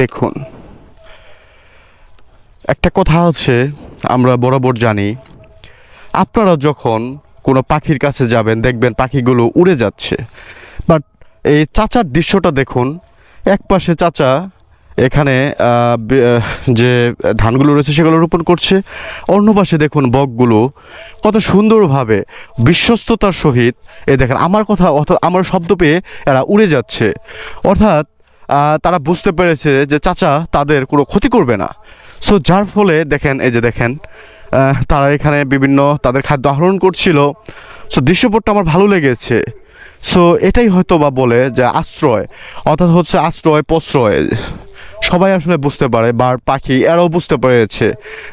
দেখুন। একটা কথা আছে, আমরা বরাবর জানি। আপনারা যখন কোনো পাখির কাছে যাবেন, দেখবেন পাখিগুলো উড়ে যাচ্ছে। বাট এই চাচার দৃশ্যটা দেখুন, এক পাশে চাচা এখানে যে ধানগুলো রয়েছে সেগুলো রোপণ করছে, অন্য পাশে দেখুন বকগুলো কত সুন্দরভাবে বিশ্বস্ততার সহিত, এ দেখেন, আমার কথা অর্থাৎ, আমার শব্দ পেয়ে এরা উড়ে যাচ্ছে। অর্থাৎ তারা বুঝতে পেরেছে যে চাচা তাদের কোনো ক্ষতি করবে না। সো যার ফলে দেখেন, এই যে দেখেন তারা এখানে বিভিন্ন তাদের খাদ্য আহরণ করছিল। সো দৃশ্যপটটা আমার ভালো লেগেছে। সো এটাই হয়তো বা বলে যে আশ্রয়, অর্থাৎ হচ্ছে আশ্রয়, প্রশ্রয়। সবাই আসলে বুঝতে পারে বা পাখি এরাও বুঝতে পেরেছে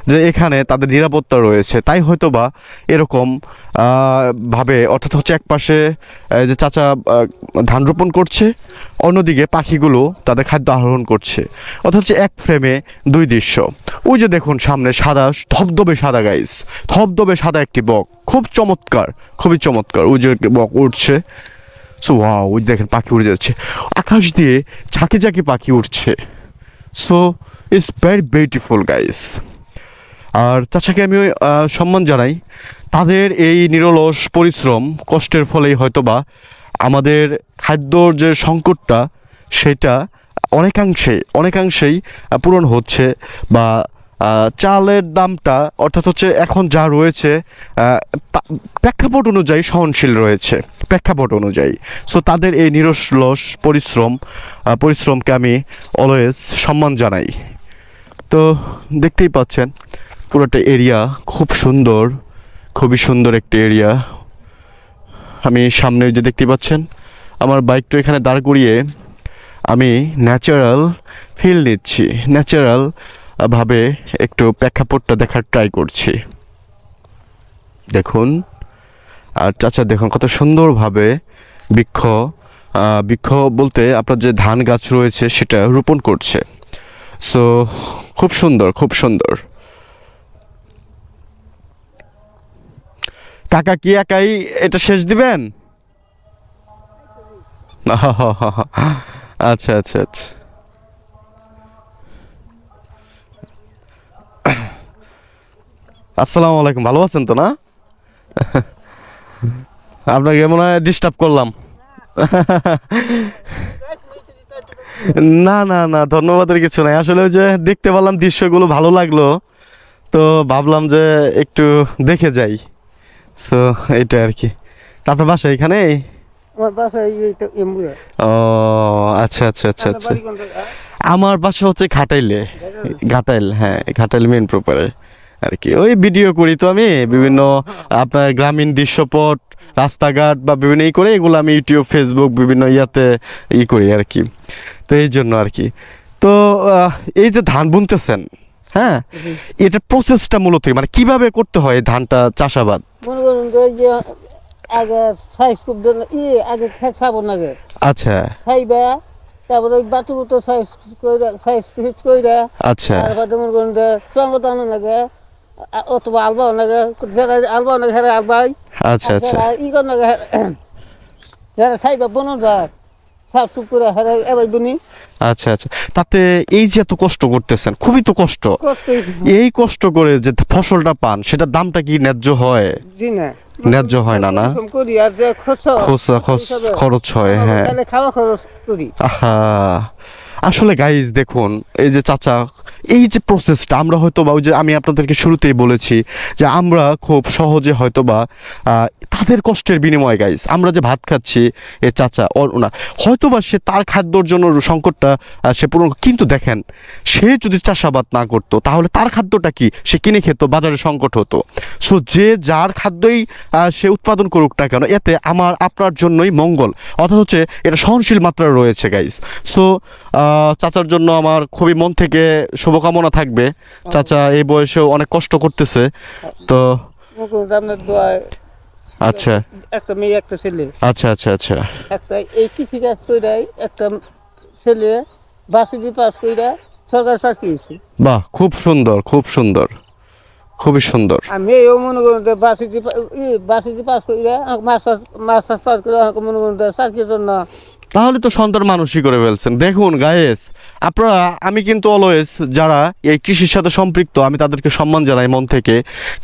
যে এখানে তাদের নিরাপত্তা রয়েছে। তাই হয়তো বা এরকম ভাবে অর্থাৎ হচ্ছে এক পাশে যে চাচা ধান রোপণ করছে, অন্যদিকে পাখিগুলো তাদের খাদ্য আহরণ করছে। অর্থাৎ হচ্ছে এক ফ্রেমে দুই দৃশ্য। ওই যে দেখুন সামনে সাদা, ধবধবে সাদা গাইস ধবধবে সাদা একটি বক। খুব চমৎকার, খুবই চমৎকার। ওই যে বক উঠছে সো ওই দেখেন পাখি উড়ে যাচ্ছে। আকাশ দিয়ে ঝাঁকে ঝাঁকে পাখি উঠছে so it's very beautiful guys আর চাচাকে আমি সম্মান জানাই, তাদের এই নিরলস পরিশ্রম, কষ্টের ফলেই হয়তোবা আমাদের খাদ্যর যে সংকটটা, সেটা অনেকাংশে, অনেকাংশেই পূরণ হচ্ছে বা চালের দামটা, অর্থাৎ হচ্ছে এখন যা রয়েছে প্রেক্ষাপট অনুযায়ী সহনশীল রয়েছে, প্রেক্ষাপট অনুযায়ী। সো তাদের এই নিরলস পরিশ্রম পরিশ্রমকে আমি অলওয়েজ সম্মান জানাই। তো, দেখতেই পাচ্ছেন, পুরোটা এরিয়া খুব সুন্দর, খুবই সুন্দর একটি এরিয়া আমি সামনে যে দেখতে পাচ্ছেন, আমার বাইকটা এখানে দাঁড় করিয়ে আমি ন্যাচারাল ফিল নিচ্ছি। ন্যাচারাল ভাবে একটু প্রেক্ষাপটটা দেখার ট্রাই করছি। দেখুন, আর চাচা দেখুন কত সুন্দরভাবে বৃক্ষ বৃক্ষ বলতে আপনার যে ধান গাছ রয়েছে সেটা রোপণ করছে। সো খুব সুন্দর খুব সুন্দর। কাকা কি একাই এটা শেষ দিবেন? আচ্ছা আচ্ছা আচ্ছা। আসসালামু আলাইকুম ভালো আছেন তো না? আপনাকে মনে হয় ডিস্টার্ব করলাম। না না না ধন্যবাদের কিছু নাই। আসলে ওই যে দেখতে পেলাম দৃশ্যগুলো ভালো লাগল তো ভাবলাম যে একটু দেখে যাই। সো এটা আর কি। তারপর বাসা এখানে? ও আচ্ছা আচ্ছা আচ্ছা আচ্ছা। আমার বাসা হচ্ছে ঘাটাইলে। ঘাটাইল? হ্যাঁ ঘাটাইল মেন প্রপারে আর কি ওই ভিডিও করি তো আমি বিভিন্ন আপনার গ্রামীণ দৃশ্যপট রাস্তাঘাট বা বিভিন্ন ই করে এগুলো আমি ইউটিউব ফেসবুক বিভিন্ন ইয়াতে ই করি আর কি তো এই জন্য আর কি তো এই যে ধান বুনতেছেন হ্যাঁ? এটা প্রসেসটা মূলত মানে কীভাবে করতে হয় ধানটা চাষাবাদ? আগে সাইজ খুব ই আগে খেত সাবন আগে। আচ্ছা। খাইবা তারপরে ওই বাতুর তো সাইজ কইরা সাইজ কইরা আচ্ছা। তারপরে সঙ্গ টানো লাগে অথবা আলবাই। আচ্ছা আচ্ছা। ই কর যারা সাইবা বনন যায় সাফ সুপ করে হারা এবার বুনি। আচ্ছা আচ্ছা। তাতে এই যে এত কষ্ট করতেছেন খুবই তো কষ্ট। এই কষ্ট করে যে ফসলটা পান সেটার দামটা কি ন্যায্য হয়? জি না। ন্যায্য হয় না, না? খরচ। খরচ হয় হ্যাঁ। খাওয়া খরচ করি। আহা। আসলে গাইজ দেখুন, এই যে চাচা, এই যে প্রসেসটা আমরা হয়তো বা ওই যে আমি আপনাদেরকে শুরুতেই বলেছি যে আমরা খুব সহজে হয়তো বা তাদের কষ্টের বিনিময়ে গাইজ আমরা যে ভাত খাচ্ছি, এ চাচা, ওর ওনার হয়তো বা সে তার খাদ্যর জন্য সংকটটা সে পূরণ কিন্তু দেখেন, সে যদি চাষাবাদ না করতো, তাহলে তার খাদ্যটা কি? সে কিনে খেত, বাজারে সংকট হতো। সো যে যার খাদ্যই সে উৎপাদন করুক না কেন, এতে আমার, আপনার জন্যই মঙ্গল। অর্থাৎ হচ্ছে, এটা সহনশীল মাত্রা রয়েছে গাইজ সো চাচার জন্য আমার খুবই মন থেকে শুভকামনা থাকবে। চাচা এই বয়সেও অনেক কষ্ট করতেছে। তো আচ্ছা। একটা মেয়ে একটা ছেলে। আচ্ছা আচ্ছা আচ্ছা। একটা এই কৃষি কাজ কইরাই একটা ছেলে বাসুদি পাস কইরা সরকার চাকরি বাহ খুব সুন্দর খুব সুন্দর। খুবই সুন্দর। আর মেয়েও মনে করুন যে ই বাসুদি পাস কইরা মাস্টার মাস্টার পাস করে মনে করুন চাকরির জন্য তাহলে তো সন্তান মানুষই করে ফেলছেন। দেখুন গায়েস আপনারা, আমি কিন্তু অলওয়েজ যারা এই কৃষির সাথে সম্পৃক্ত, আমি তাদেরকে সম্মান জানাই মন থেকে।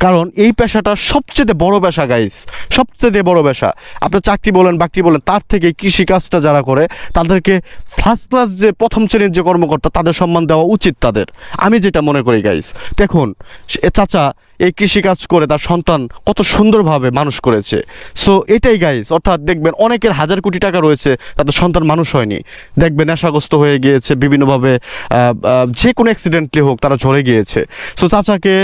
কারণ এই পেশাটা সবচেয়ে বড় পেশা গাইস সবচেয়ে বড় পেশা। আপনার চাকরি বলেন, বাকরি বলেন, তার থেকে কৃষি কাজটা যারা করে, তাদেরকে ফার্স্ট ক্লাস যে, প্রথম শ্রেণির যে কর্মকর্তা, তাদের সম্মান দেওয়া উচিত তাদের। আমি যেটা মনে করি গাইস দেখুন চাচা এই কৃষিকাজ করে তার সন্তান কত সুন্দরভাবে মানুষ করেছে। সো এটাই গাইস অর্থাৎ দেখবেন অনেকের হাজার কোটি টাকা রয়েছে, তাদের সন্তান মানুষ হয়নি। দেখবেন নেশাগ্রস্ত হয়ে গিয়েছে, বিভিন্নভাবে যে কোনো অ্যাক্সিডেন্টলি হোক তারা ঝরে গিয়েছে। সো চাচাকে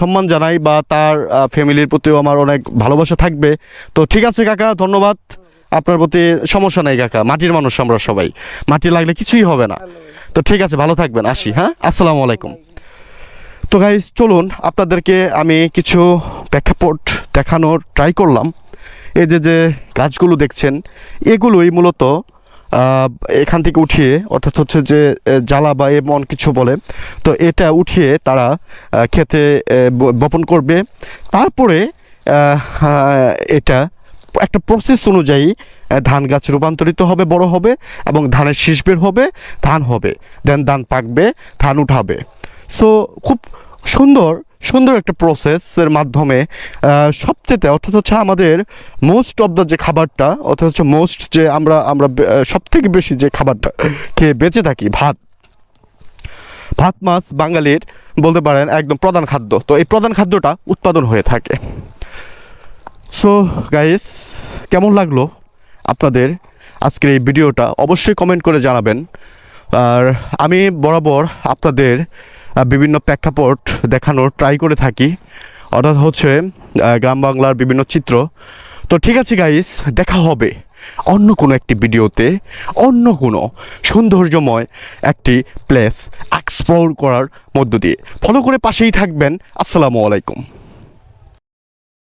সম্মান জানাই বা তার ফ্যামিলির প্রতিও আমার অনেক ভালোবাসা থাকবে। তো ঠিক আছে কাকা, ধন্যবাদ। আপনার প্রতি সমস্যা নাই কাকা, মাটির মানুষ আমরা সবাই। মাটি লাগলে কিছুই হবে না। তো ঠিক আছে, ভালো থাকবেন, আসি হ্যাঁ? আসসালামু আলাইকুম। তো গাইজ চলুন, আপনাদেরকে আমি কিছু প্রেক্ষাপট দেখানোর ট্রাই করলাম। এই যে যে গাছগুলো দেখছেন, এগুলোই মূলত এখান থেকে উঠিয়ে, অর্থাৎ হচ্ছে যে জ্বালা বা এমন কিছু বলে, তো এটা উঠিয়ে তারা খেতে বপন করবে। তারপরে এটা একটা প্রসেস অনুযায়ী ধান গাছ রূপান্তরিত হবে, বড় হবে, এবং ধানের শীষ বের হবে, ধান হবে। দেন ধান পাকবে, ধান উঠাবে। সো খুব সুন্দর সুন্দর একটা প্রসেসের মাধ্যমে সবচেয়ে অর্থাৎ হচ্ছে আমাদের মোস্ট অফ দ্য যে খাবারটা, অর্থাৎ হচ্ছে মোস্ট যে আমরা আমরা সব থেকে বেশি যে খাবারটা খেয়ে বেঁচে থাকি, ভাত। ভাত, মাছ, বাঙালির বলতে পারেন একদম প্রধান খাদ্য। তো এই প্রধান খাদ্যটা উৎপাদন হয়ে থাকে। সো গাইস কেমন লাগল আপনাদের আজকের এই ভিডিওটা? অবশ্যই কমেন্ট করে জানাবেন। আর আমি বরাবর আপনাদের বিভিন্ন প্রেক্ষাপট দেখানোর ট্রাই করে থাকি। অর্থাৎ হচ্ছে গ্রাম বাংলার বিভিন্ন চিত্র। তো ঠিক আছে গাইস দেখা হবে অন্য কোনো একটি ভিডিওতে, অন্য কোনো সৌন্দর্যময় একটি প্লেস এক্সপ্লোর করার মধ্য দিয়ে। ফলো করে পাশেই থাকবেন। আসসালামু আলাইকুম।